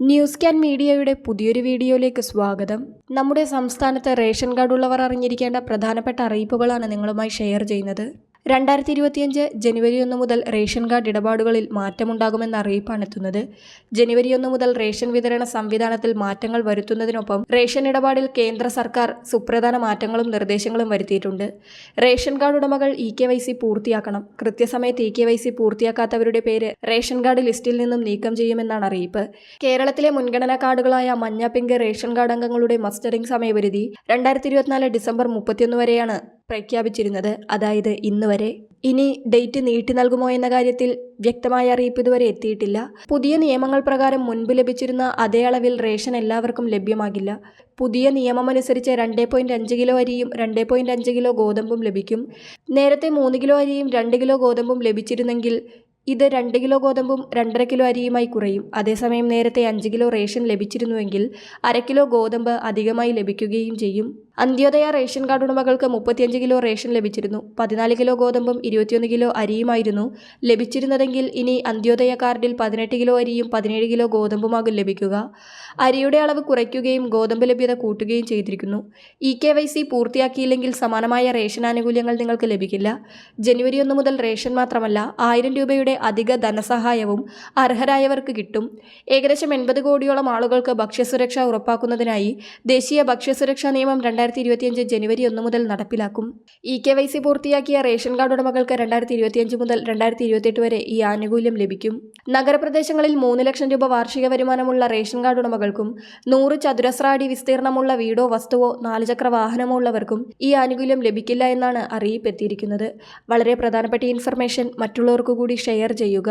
News can മീഡിയയുടെ പുതിയൊരു വീഡിയോയിലേക്ക് സ്വാഗതം. നമ്മുടെ സംസ്ഥാനത്ത് റേഷൻ കാർഡ് ഉള്ളവർ അറിഞ്ഞിരിക്കേണ്ട പ്രധാനപ്പെട്ട അറിയിപ്പുകളാണ് നിങ്ങളുമായി ഷെയർ ചെയ്യുന്നത്. രണ്ടായിരത്തി ഇരുപത്തിയഞ്ച് ജനുവരി ഒന്ന് മുതൽ റേഷൻ കാർഡ് ഇടപാടുകളിൽ മാറ്റമുണ്ടാകുമെന്ന അറിയിപ്പാണ് എത്തുന്നത്. ജനുവരി ഒന്ന് മുതൽ റേഷൻ വിതരണ സംവിധാനത്തിൽ മാറ്റങ്ങൾ വരുത്തുന്നതിനൊപ്പം റേഷൻ ഇടപാടിൽ കേന്ദ്ര സർക്കാർ സുപ്രധാന മാറ്റങ്ങളും നിർദ്ദേശങ്ങളും വരുത്തിയിട്ടുണ്ട്. റേഷൻ കാർഡ് ഉടമകൾ ഇ കെ വൈ സി പൂർത്തിയാക്കണം. കൃത്യസമയത്ത് ഇ കെ വൈ സി പൂർത്തിയാക്കാത്തവരുടെ പേര് റേഷൻ കാർഡ് ലിസ്റ്റിൽ നിന്നും നീക്കം ചെയ്യുമെന്നാണ് അറിയിപ്പ്. കേരളത്തിലെ മുൻഗണനാ കാർഡുകളായ മഞ്ഞ പിങ്ക് റേഷൻ കാർഡ് അംഗങ്ങളുടെ മസ്റ്ററിംഗ് സമയപരിധി രണ്ടായിരത്തി ഇരുപത്തിനാല് ഡിസംബർ മുപ്പത്തിയൊന്ന് വരെയാണ് പ്രഖ്യാപിച്ചിരുന്നത്. അതായത് ഇന്ന് വരെ. ഇനി ഡേറ്റ് നീട്ടി നൽകുമോ എന്ന കാര്യത്തിൽ വ്യക്തമായ അറിയിപ്പ് ഇതുവരെ എത്തിയിട്ടില്ല. പുതിയ നിയമങ്ങൾ പ്രകാരം മുൻപ് ലഭിച്ചിരുന്ന അതേ അളവിൽ റേഷൻ എല്ലാവർക്കും ലഭ്യമാകില്ല. പുതിയ നിയമമനുസരിച്ച് രണ്ട് പോയിന്റ് അഞ്ച് കിലോ അരിയും രണ്ട് പോയിന്റ് അഞ്ച് കിലോ ഗോതമ്പും ലഭിക്കും. നേരത്തെ മൂന്ന് കിലോ അരിയും രണ്ട് കിലോ ഗോതമ്പും ലഭിച്ചിരുന്നെങ്കിൽ ഇത് രണ്ട് കിലോ ഗോതമ്പും രണ്ടര കിലോ അരിയുമായി കുറയും. അതേസമയം നേരത്തെ അഞ്ച് കിലോ റേഷൻ ലഭിച്ചിരുന്നുവെങ്കിൽ അര കിലോ ഗോതമ്പ് അധികമായി ലഭിക്കുകയും ചെയ്യും. അന്ത്യോദയ റേഷൻ കാർഡ് ഉടമകൾക്ക് മുപ്പത്തിയഞ്ച് കിലോ റേഷൻ ലഭിച്ചിരുന്നു. പതിനാല് കിലോ ഗോതമ്പും ഇരുപത്തിയൊന്ന് കിലോ അരിയുമായിരുന്നു ലഭിച്ചിരുന്നതെങ്കിൽ ഇനി അന്ത്യോദയ കാർഡിൽ പതിനെട്ട് കിലോ അരിയും പതിനേഴ് കിലോ ഗോതമ്പുമാകും ലഭിക്കുക. അരിയുടെ അളവ് കുറയ്ക്കുകയും ഗോതമ്പ് ലഭ്യത കൂട്ടുകയും ചെയ്തിരിക്കുന്നു. ഇ കെ വൈ സി പൂർത്തിയാക്കിയില്ലെങ്കിൽ സമാനമായ റേഷൻ ആനുകൂല്യങ്ങൾ നിങ്ങൾക്ക് ലഭിക്കില്ല. ജനുവരി ഒന്ന് മുതൽ റേഷൻ മാത്രമല്ല ആയിരം രൂപയുടെ അധിക ധനസഹായവും അർഹരായവർക്ക് കിട്ടും. ഏകദേശം എൺപത് കോടിയോളം ആളുകൾക്ക് ഭക്ഷ്യസുരക്ഷ ഉറപ്പാക്കുന്നതിനായി ദേശീയ ഭക്ഷ്യസുരക്ഷാ നിയമം രണ്ടായിരത്തി ഇരുപത്തിയഞ്ച് ജനുവരി ഒന്ന് മുതൽ നടപ്പിലാക്കും. ഇ കെ വൈ സി പൂർത്തിയാക്കിയ റേഷൻ കാർഡ് ഉടമകൾക്ക് രണ്ടായിരത്തി ഇരുപത്തിയഞ്ച് മുതൽ രണ്ടായിരത്തി ഇരുപത്തിയെട്ട് വരെ ഈ ആനുകൂല്യം ലഭിക്കും. നഗരപ്രദേശങ്ങളിൽ മൂന്ന് ലക്ഷം രൂപ വാർഷിക വരുമാനമുള്ള റേഷൻ കാർഡ് ഉടമകൾക്കും നൂറ് ചതുരശ്ര അടി വിസ്തീർണമുള്ള വീടോ വസ്തുവോ നാലുചക്ര വാഹനമോ ഉള്ളവർക്കും ഈ ആനുകൂല്യം ലഭിക്കില്ല എന്നാണ് അറിയിപ്പ് എത്തിയിരിക്കുന്നത് വളരെ പ്രധാനപ്പെട്ട ഇൻഫർമേഷൻ മറ്റുള്ളവർക്കു കൂടി ഷെയർ ചെയ്യുക.